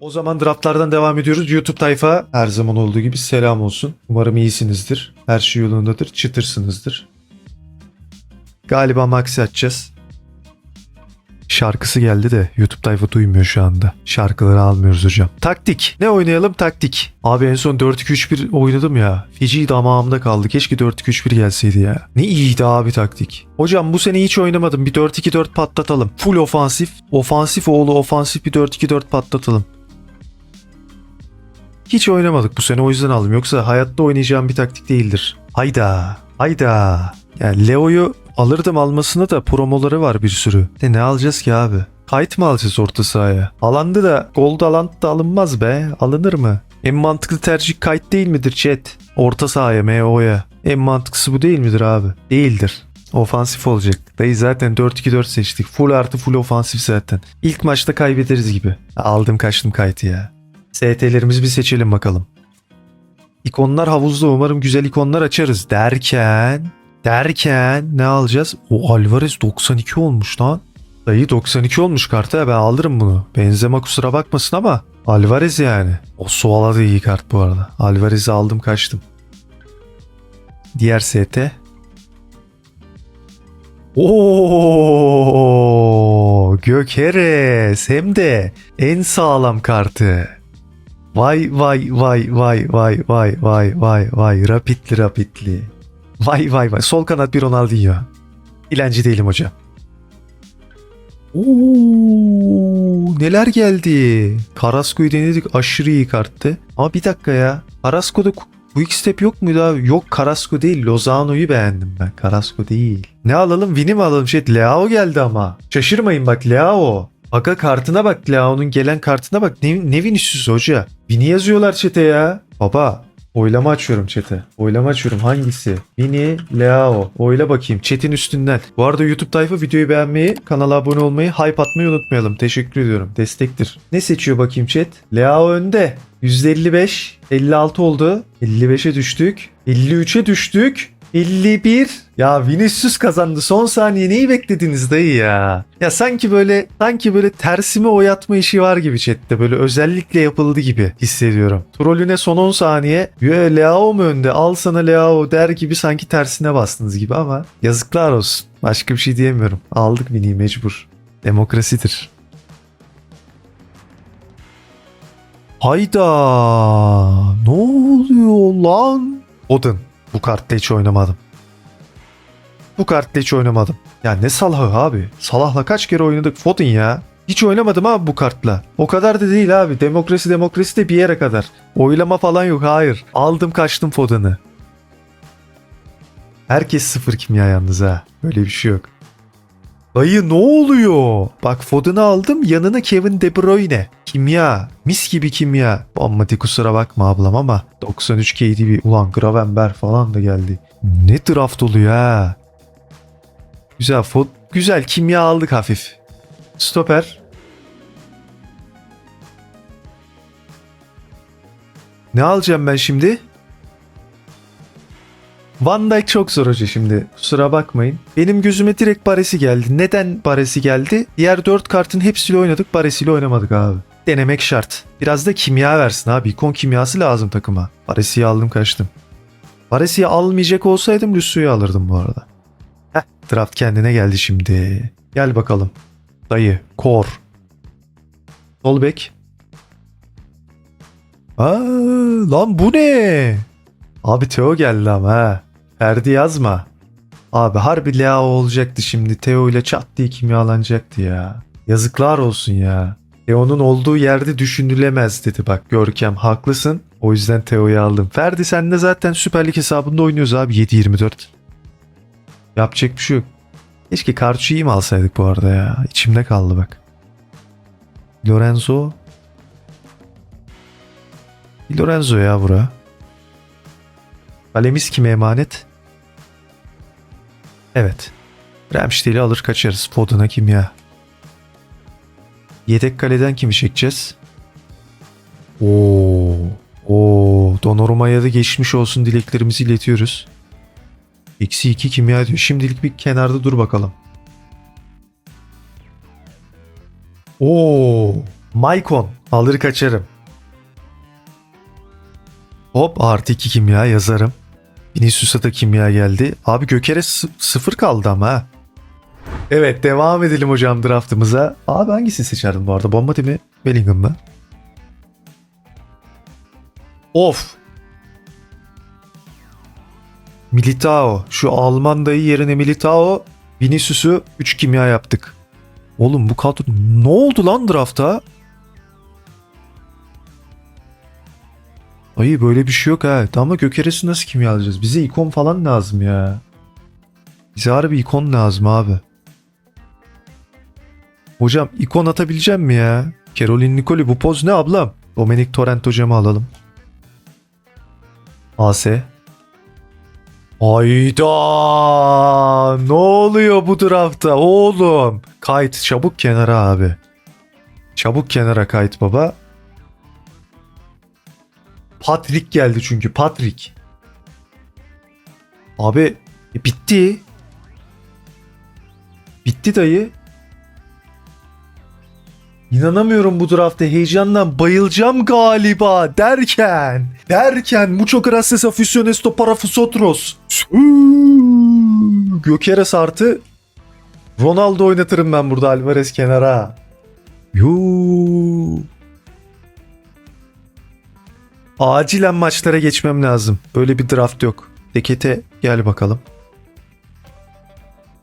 O zaman draftlardan devam ediyoruz. YouTube tayfa her zaman olduğu gibi selam olsun. Umarım iyisinizdir. Her şey yolundadır. Çıtırsınızdır. Galiba Max'i açacağız. Şarkısı geldi de YouTube tayfa duymuyor şu anda. Şarkıları almıyoruz hocam. Taktik. Ne oynayalım? Taktik. Abi en son 4-2-3-1 oynadım ya. Feci damağımda kaldı. Keşke 4-2-3-1 gelseydi ya. Ne iyiydi abi taktik. Hocam bu sene hiç oynamadım. Bir 4-2-4 patlatalım. Full ofansif. Ofansif oğlu ofansif bir 4-2-4 patlatalım. Hiç oynamadık bu sene o yüzden aldım. Yoksa hayatta oynayacağım bir taktik değildir. Hayda. Hayda. Yani Leo'yu alırdım almasına da promoları var bir sürü. De ne alacağız ki abi? Kayıt mı alacağız orta sahaya? Alandı da gold alan da alınmaz be. Alınır mı? En mantıklı tercih kayıt değil midir chat? Orta sahaya MO'ya. En mantıklısı bu değil midir abi? Değildir. Ofansif olacak. Dayı zaten 4-2-4 seçtik. Full artı full ofansif zaten. İlk maçta kaybederiz gibi. Aldım kaçtım kayıtı ya. ST'lerimizi bir seçelim bakalım. İkonlar havuzda umarım güzel ikonlar açarız derken derken ne alacağız? O Alvarez 92 olmuş lan. Dayı 92 olmuş karta ben alırım bunu. Benzema kusura bakmasın ama Alvarez yani. O Suala da iyi kart bu arada. Alvarez'i aldım kaçtım. Diğer ST. Oo Gökeres hem de en sağlam kartı. Vay vay vay vay vay vay vay vay vay rapidli rapidli. Vay vay vay sol kanat bir Ronaldinho. İlenci değilim hocam. Oo neler geldi. Carrasco'yu denedik aşırı iyi karttı. Ama bir dakika ya. Carrasco'da Quick step yok muydu abi? Yok Carrasco değil. Lozano'yu beğendim ben. Carrasco değil. Ne alalım? Vini mi alalım? Şey, Leao geldi ama. Şaşırmayın bak Leao. Aga kartına bak Leao'nun gelen kartına bak. Ne, ne Vinicius hoca? Vini yazıyorlar çete ya. Baba Oylama açıyorum chat'e. Oylama açıyorum. Hangisi? Vini, Leao. Oyla bakayım. Chat'in üstünden. Bu arada YouTube tayfa videoyu beğenmeyi, kanala abone olmayı, hype atmayı unutmayalım. Teşekkür ediyorum. Destektir. Ne seçiyor bakayım chat? Leao önde. %55. 56 oldu. 55'e düştük. 53'e düştük. 51. Ya Vinicius kazandı. Son saniye neyi beklediniz dayı ya? Ya sanki böyle sanki böyle tersime oyatma işi var gibi chatte. Böyle özellikle yapıldı gibi hissediyorum. Trolüne son 10 saniye. Yo Leao mu önde? Al sana Leao der gibi sanki tersine bastınız gibi ama yazıklar olsun. Başka bir şey diyemiyorum. Aldık Vini'yi mecbur. Demokrasidir. Hayda. Ne oluyor lan? Odin. Bu kartla hiç oynamadım. Bu kartla hiç oynamadım. Ya ne Salah'ı abi. Salah'la kaç kere oynadık Foden ya. Hiç oynamadım abi bu kartla. O kadar da değil abi. Demokrasi demokrasi de bir yere kadar. Oylama falan yok hayır. Aldım kaçtım Foden'ı. Herkes sıfır kimya yalnız ha. Böyle bir şey yok. Dayı ne oluyor? Bak Foden'ı aldım yanına Kevin De Bruyne. Kimya. Mis gibi kimya. Amma de kusura bakma ablam ama 93 KDB. Ulan Gravenberg falan da geldi. Ne draft oluyor ha. Güzel fot güzel kimya aldık hafif. Stoper. Ne alacağım ben şimdi? Van Dijk çok zor hoca şimdi. Kusura bakmayın. Benim gözüme direkt Baresi geldi. Neden Baresi geldi? Diğer 4 kartın hepsiyle oynadık. Baresi'yle oynamadık abi. Denemek şart. Biraz da kimya versin abi. İkon kimyası lazım takıma. Baresi'yi aldım kaçtım. Baresi'yi almayacak olsaydım Lusu'yu alırdım bu arada. Heh, draft kendine geldi şimdi. Gel bakalım. Dayı, kor. Sol bek. Aa, lan bu ne? Abi Teo geldi ama ha. Ferdi yazma. Abi harbi Leo olacaktı şimdi. Teo ile çat diye kimyalanacaktı ya. Yazıklar olsun ya. Teo'nun olduğu yerde düşünülemez dedi bak Görkem haklısın. O yüzden Teo'yu aldım. Ferdi sen de zaten Süper Lig hesabında oynuyoruz abi 7-24. Yapacak bir şey yok. Keşke Karçı'yı mı alsaydık bu arada ya. İçimde kaldı bak. Lorenzo. Lorenzo ya bura. Kalemiz kime emanet? Evet. Ramsdale'i alır kaçarız. Foden'a kimya. Yedek kaleden kimi çekeceğiz? Oo. Oo. Donnarumma'ya da geçmiş olsun dileklerimizi iletiyoruz. Eksi 2 kimya diyor. Şimdilik bir kenarda dur bakalım. Oo. Maykon. Alır kaçarım. Hop artı 2 kimya yazarım. Vinicius'a da kimya geldi. Abi Göker'e sı- sıfır kaldı ama ha. Evet devam edelim hocam draftımıza. Abi hangisi seçerdin bu arada? Bomba mi? Bellingham mı? Of. Militao. Şu Alman dayı yerine Militao. Vinicius'u 3 kimya yaptık. Oğlum bu kadro ne oldu lan drafta? Ay böyle bir şey yok ha. Ama Gökeres'i nasıl kimya alacağız? Bize ikon falan lazım ya. Bize harbi ikon lazım abi. Hocam ikon atabileceğim mi ya? Caroline Nicoli bu poz ne ablam? Dominic Torrent hocamı alalım. AS. Hayda! Ne oluyor bu draftta oğlum? Kayıt çabuk kenara abi. Çabuk kenara kayıt baba. Patrick geldi çünkü Patrick. Abi e, bitti. Bitti dayı. İnanamıyorum bu draftta heyecandan bayılacağım galiba derken derken çok gracias aficionesto para fusotros. Gökeres artı Ronaldo oynatırım ben burada Alvarez kenara. Yuu. Acilen maçlara geçmem lazım. Böyle bir draft yok. Dekete gel bakalım.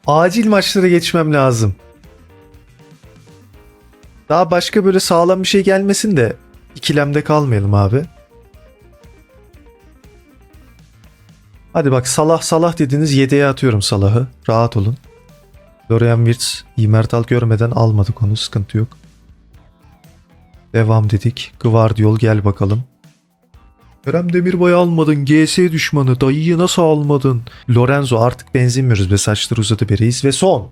Acil maçlara geçmem lazım. Daha başka böyle sağlam bir şey gelmesin de ikilemde kalmayalım abi. Hadi bak Salah Salah dediniz yedeğe atıyorum Salah'ı. Rahat olun. Dorian Wirtz iyi Mertal görmeden almadık onu sıkıntı yok. Devam dedik. Gvardiol gel bakalım. Kerem Demirbay'ı almadın. GS düşmanı. Dayıyı nasıl almadın? Lorenzo artık benzemiyoruz be saçları uzadı be. Ve son.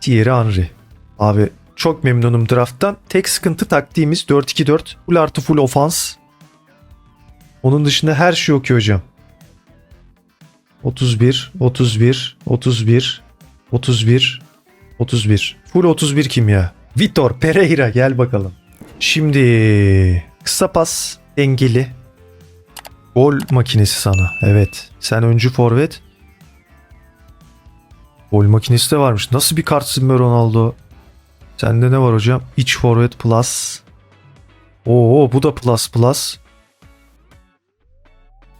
Thierry Henry. Abi çok memnunum drafttan. Tek sıkıntı taktiğimiz 4-2-4. Full artı full ofans. Onun dışında her şey okey hocam. 31, 31, 31, 31, 31. Full 31 kimya. Vitor Pereira gel bakalım. Şimdi kısa pas dengeli. Gol makinesi sana. Evet. Sen öncü forvet. Gol makinesi de varmış. Nasıl bir kartsın be Ronaldo? Sende ne var hocam? İç forvet plus. Oo bu da plus plus.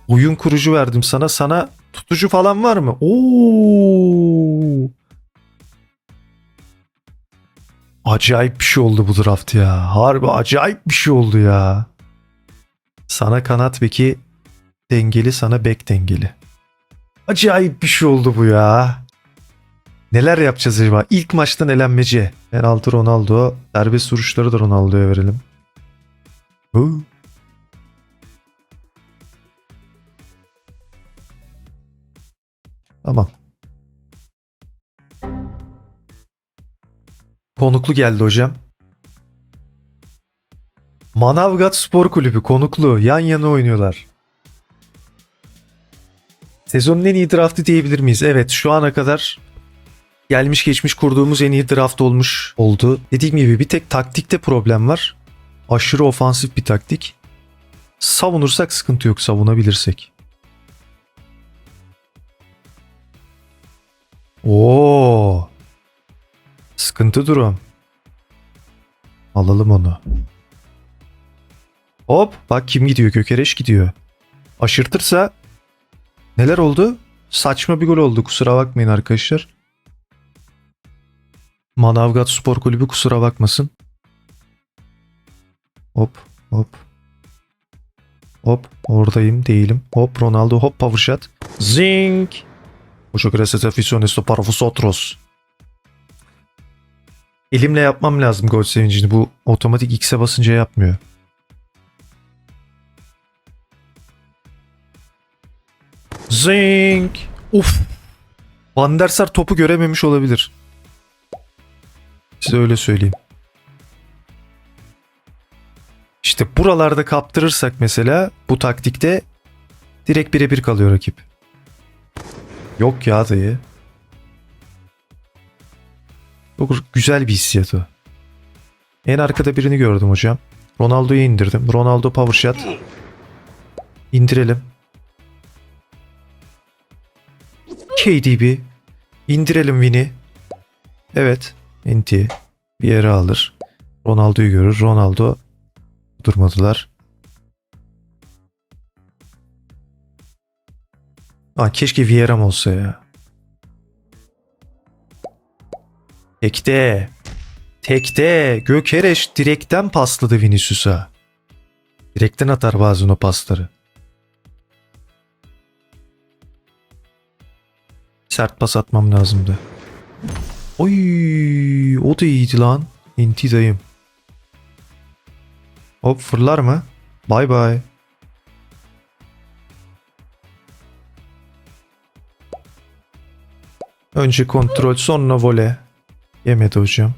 Oyun kurucu verdim sana. Sana tutucu falan var mı? Oo. Acayip bir şey oldu bu draft ya. Harbi acayip bir şey oldu ya. Sana kanat beki dengeli, sana bek dengeli. Acayip bir şey oldu bu ya. Neler yapacağız acaba? İlk maçtan elenmeci. Penaltı Ronaldo. Serbest vuruşları da Ronaldo'ya verelim. Hı. Tamam. Konuklu geldi hocam. Manavgat Spor Kulübü konuklu. Yan yana oynuyorlar. Sezonun en iyi draftı diyebilir miyiz? Evet şu ana kadar gelmiş geçmiş kurduğumuz en iyi draft olmuş oldu. Dediğim gibi bir tek taktikte problem var. Aşırı ofansif bir taktik. Savunursak sıkıntı yok savunabilirsek. Oo. Sıkıntı durum. Alalım onu. Hop bak kim gidiyor Gökereş gidiyor. Aşırtırsa neler oldu? Saçma bir gol oldu kusura bakmayın arkadaşlar. Manavgat Spor Kulübü kusura bakmasın. Hop hop. Hop oradayım değilim. Hop Ronaldo hop power shot. Zing. Mucho gracias aficiones para vosotros. Elimle yapmam lazım gol sevincini. Bu otomatik X'e basınca yapmıyor. Zing. Uf. Van der Sar topu görememiş olabilir. Size öyle söyleyeyim. İşte buralarda kaptırırsak mesela bu taktikte direkt birebir kalıyor rakip. Yok ya dayı. Çok güzel bir hissiyat o. En arkada birini gördüm hocam. Ronaldo'yu indirdim. Ronaldo power shot. İndirelim. KDB. İndirelim Vini. Evet. NT. Bir yere alır. Ronaldo'yu görür. Ronaldo durmadılar. Aa, keşke Vieira'm olsa ya. Tekte. Tekte. Gökereş direkten pasladı Vinicius'a. Direkten atar bazen o pasları. Sert pas atmam lazımdı. Oy, o da iyiydi lan. İnti dayım. Hop fırlar mı? Bay bay. Önce kontrol sonra vole. Yemedi hocam.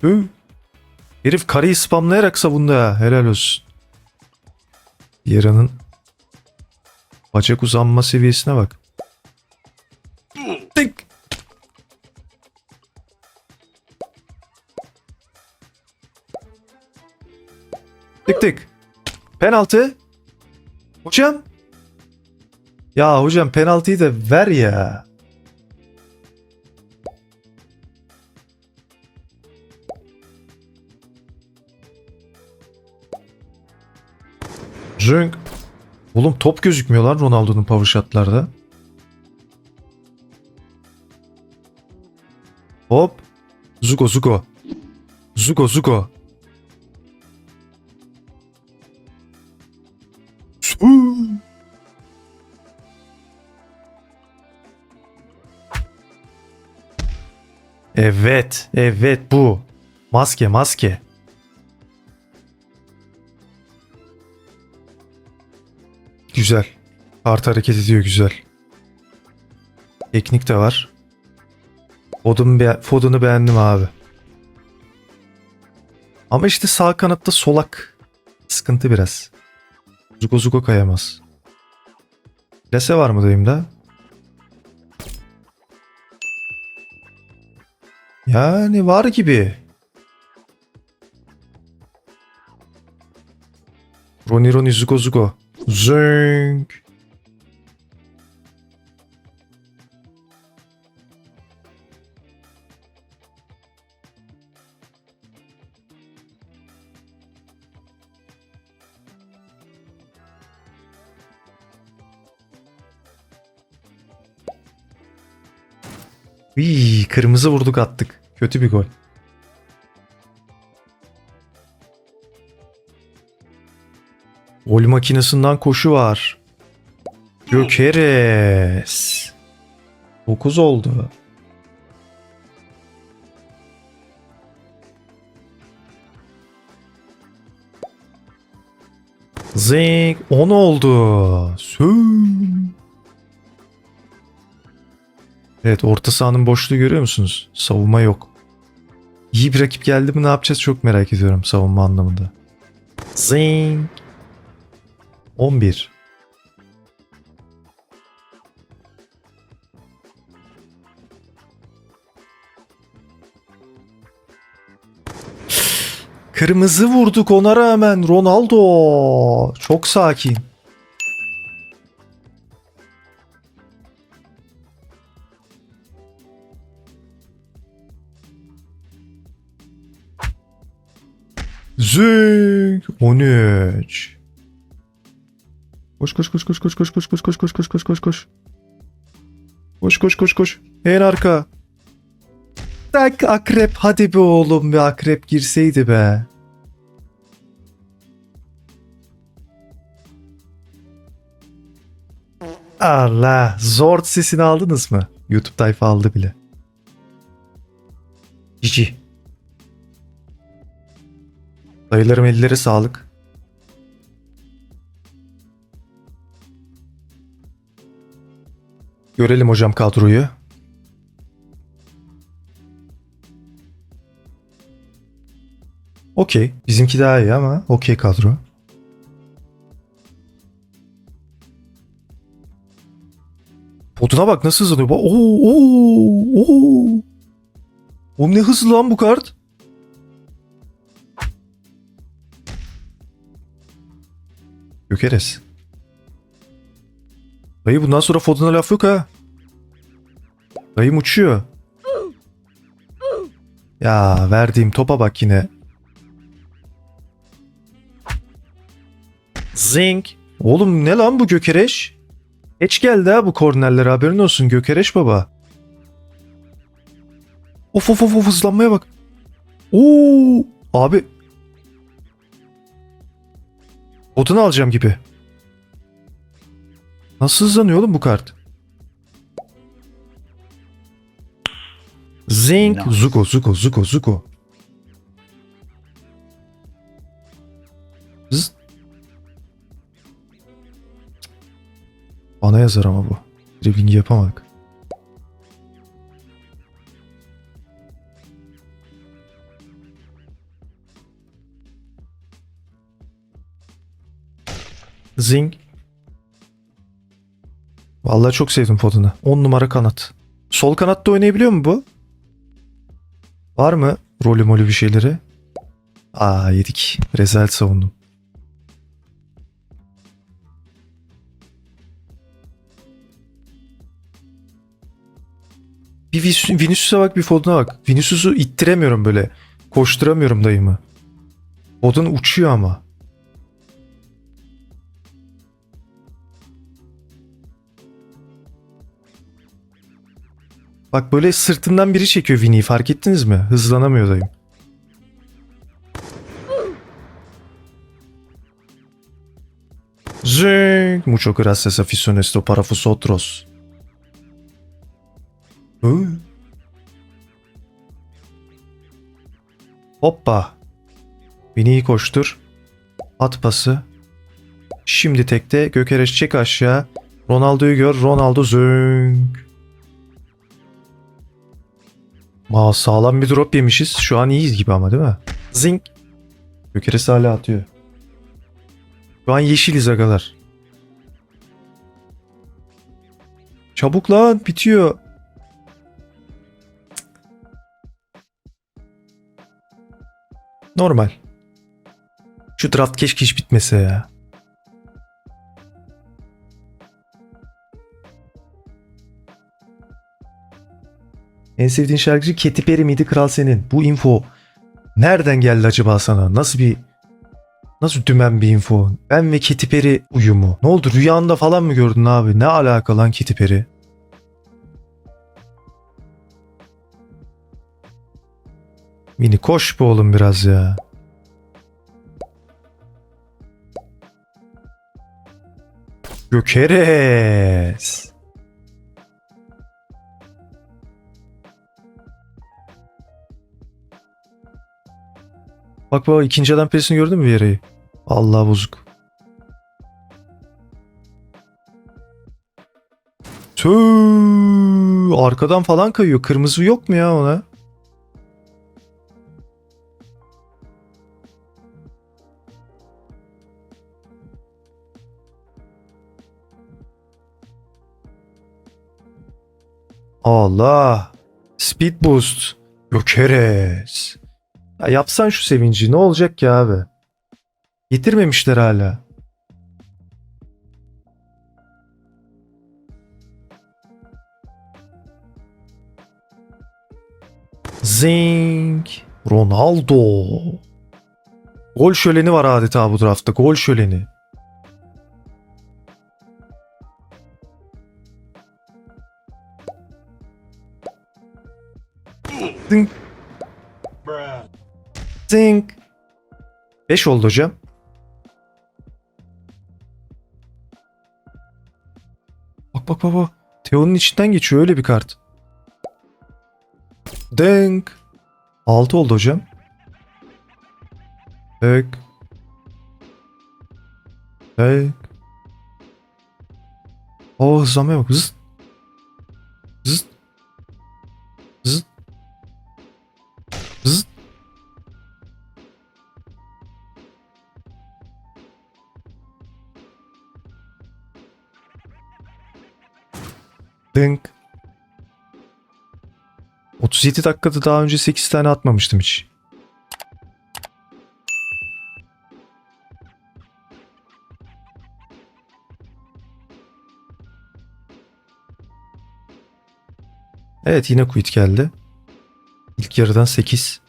Hı. Herif kareyi spamlayarak savundu ha. Helal olsun. Yara'nın bacak uzanma seviyesine bak. Penaltı. Hocam. Ya hocam penaltıyı da ver ya. Zünk. Oğlum top gözükmüyor lan Ronaldo'nun power shot'larda. Hop. Zuko Zuko. Zuko Zuko. Evet, evet bu. Maske, maske. Güzel. Kart hareket ediyor güzel. Teknik de var. Foden'u be Foden'u beğendim abi. Ama işte sağ kanatta solak. Sıkıntı biraz. Zuko Zuko kayamaz. Plase var mı dayımda? Yani var gibi. Roni Roni Zuko Zuko. Zünk. Uy, kırmızı vurduk attık. Kötü bir gol. Gol makinesinden koşu var. Gökeres. 9 oldu. Zing 10 oldu. Sü. Evet orta sahanın boşluğu görüyor musunuz? Savunma yok. İyi bir rakip geldi mi ne yapacağız çok merak ediyorum savunma anlamında. Zing. 11. Kırmızı vurduk ona rağmen Ronaldo. Çok sakin. Zing 13. Koş koş koş koş koş koş koş koş koş koş koş koş koş koş. Koş koş koş koş. En arka. Tak akrep hadi be oğlum bir akrep girseydi be. Allah. Zord sesini aldınız mı? YouTube tayfa aldı bile. Cici. Dayılarım elleri sağlık. Görelim hocam kadroyu. Okey. Bizimki daha iyi ama okey kadro. Potuna bak nasıl hızlanıyor. Oo, oo, oo. Oğlum ne hızlı lan bu kart. Gökeres. Dayı bundan sonra Foden'a laf yok ha. Dayım uçuyor. Ya verdiğim topa bak yine. Zing. Oğlum ne lan bu gökereş? Geç geldi ha bu kornerlere haberin olsun gökereş baba. Of of of of hızlanmaya bak. Oo abi. Odunu alacağım gibi. Nasıl hızlanıyor oğlum bu kart? Zing. Zuko, Zuko, Zuko, Zuko. Zız. Bana yazar ama bu. Dribbling yapamadık. Zing. Vallahi çok sevdim Foden'ı. 10 numara kanat. Sol kanatta oynayabiliyor mu bu? Var mı rolü molü bir şeyleri? Aa yedik. Rezalet savundum. Bir Vinicius'a bak bir Foden'a bak. Vinicius'u ittiremiyorum böyle. Koşturamıyorum dayımı. Foden uçuyor ama. Bak böyle sırtından biri çekiyor Vini'yi fark ettiniz mi? Hızlanamıyor dayım. Zing. Mucho gracias aficiones para vosotros. Hı. Hoppa. Vini'yi koştur. At pası. Şimdi tekte Gökereş çek aşağı. Ronaldo'yu gör. Ronaldo zünk. Aa, sağlam bir drop yemişiz. Şu an iyiyiz gibi ama değil mi? Zink. Gökeres hala atıyor. Şu an yeşiliz agalar. Çabuk lan bitiyor. Normal. Şu draft keşke hiç bitmese ya. En sevdiğin şarkıcı Katy Perry miydi Kral Senin? Bu info nereden geldi acaba sana? Nasıl bir nasıl dümen bir info? Ben ve Katy Perry uyumu. Ne oldu rüyanda falan mı gördün abi? Ne alaka lan Katy Perry? Mini koş be oğlum biraz ya. Gökeres. Bak bak ikinci adam perisini gördün mü yereyi? Allah bozuk. Tüh, arkadan falan kayıyor. Kırmızı yok mu ya ona? Allah. Speed boost. Gökeres. Ya yapsan şu sevinci ne olacak ki abi? Getirmemişler hala. Zing. Ronaldo. Gol şöleni var adeta bu draftta. Gol şöleni. Zing. Zing. 5 oldu hocam. Bak bak bak bak. Teo'nun içinden geçiyor öyle bir kart. Denk. 6 oldu hocam. Tek. Tek. O hızlanmaya bak. Zıt. 37 dakikada daha önce 8 tane atmamıştım hiç. Evet yine quit geldi. İlk yarıdan 8.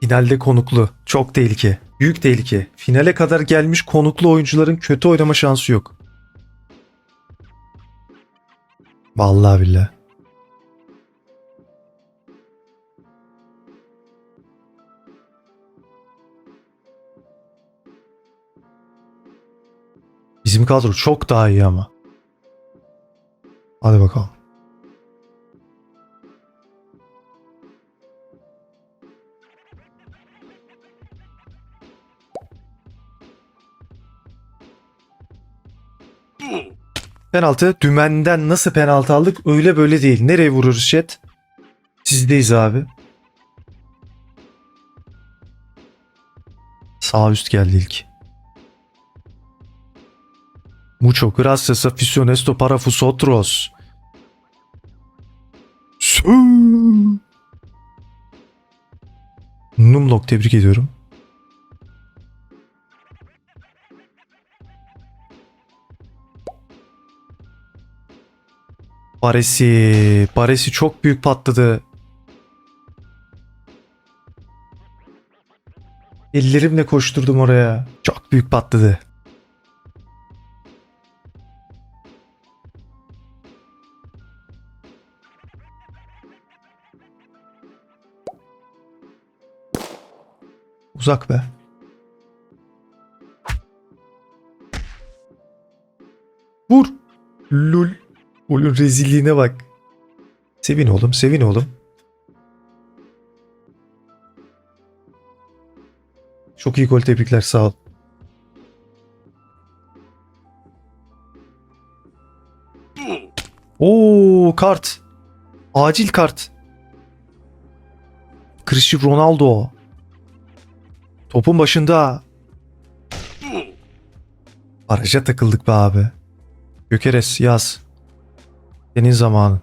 Finalde konuklu. Çok tehlike. Büyük tehlike. Finale kadar gelmiş konuklu oyuncuların kötü oynama şansı yok. Vallahi billahi. Bizim kadro çok daha iyi ama. Hadi bakalım. Penaltı. Dümenden nasıl penaltı aldık? Öyle böyle değil. Nereye vururuz chat? Sizdeyiz abi. Sağ üst geldi ilk. Mucho gracias aficiones para vosotros. Sü. Numlock tebrik ediyorum. Baresi. Baresi çok büyük patladı. Ellerimle koşturdum oraya. Çok büyük patladı. Uzak be. Vur. Lul. Oyun rezilliğine bak. Sevin oğlum, sevin oğlum. Çok iyi gol tebrikler sağ ol. Oo kart. Acil kart. Cristiano Ronaldo. Topun başında. Araca takıldık be abi. Gökeres yaz. Senin zamanın.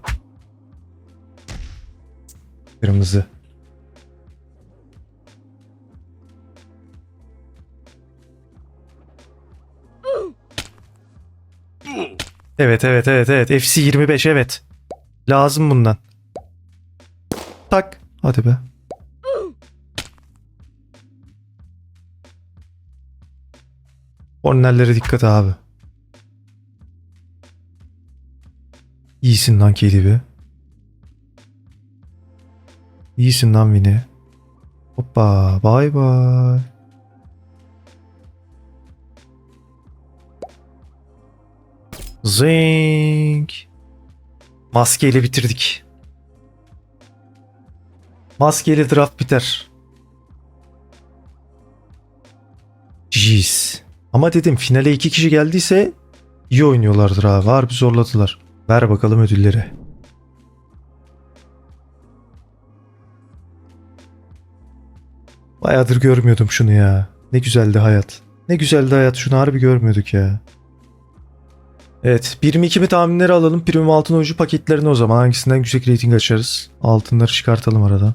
Kırmızı. Evet evet evet evet. FC 25 evet. Lazım bundan. Tak. Hadi be. Kornerlere dikkat abi. İyisin lan KDB. İyisin lan Vini. Hoppa bay bay. Zing. Maskeyle bitirdik. Maskeyle draft biter. Jeez. Ama dedim finale iki kişi geldiyse iyi oynuyorlardır abi. Harbi zorladılar. Ver bakalım ödülleri. Bayağıdır görmüyordum şunu ya. Ne güzeldi hayat. Ne güzeldi hayat. Şunu harbi görmüyorduk ya. Evet. 22 tahminleri alalım. Premium altın oyuncu paketlerini o zaman. Hangisinden yüksek rating açarız? Altınları çıkartalım aradan.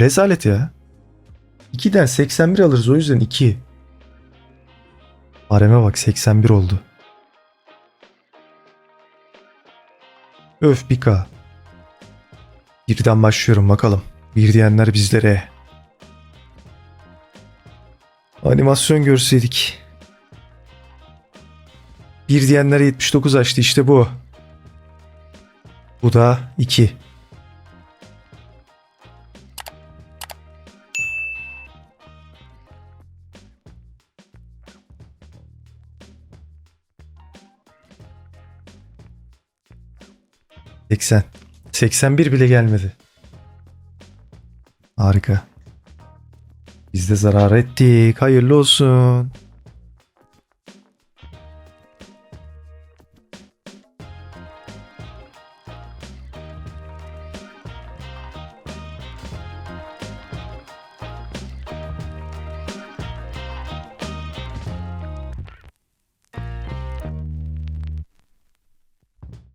Rezalet ya. 2'den 81 alırız o yüzden 2. Areme bak 81 oldu. Öf bir K. Birden başlıyorum bakalım. Bir diyenler bizlere. Animasyon görseydik. Bir diyenler 79 açtı işte bu. Bu da 2. Seksen. 81 bile gelmedi. Harika. Biz de zarar ettik. Hayırlı olsun.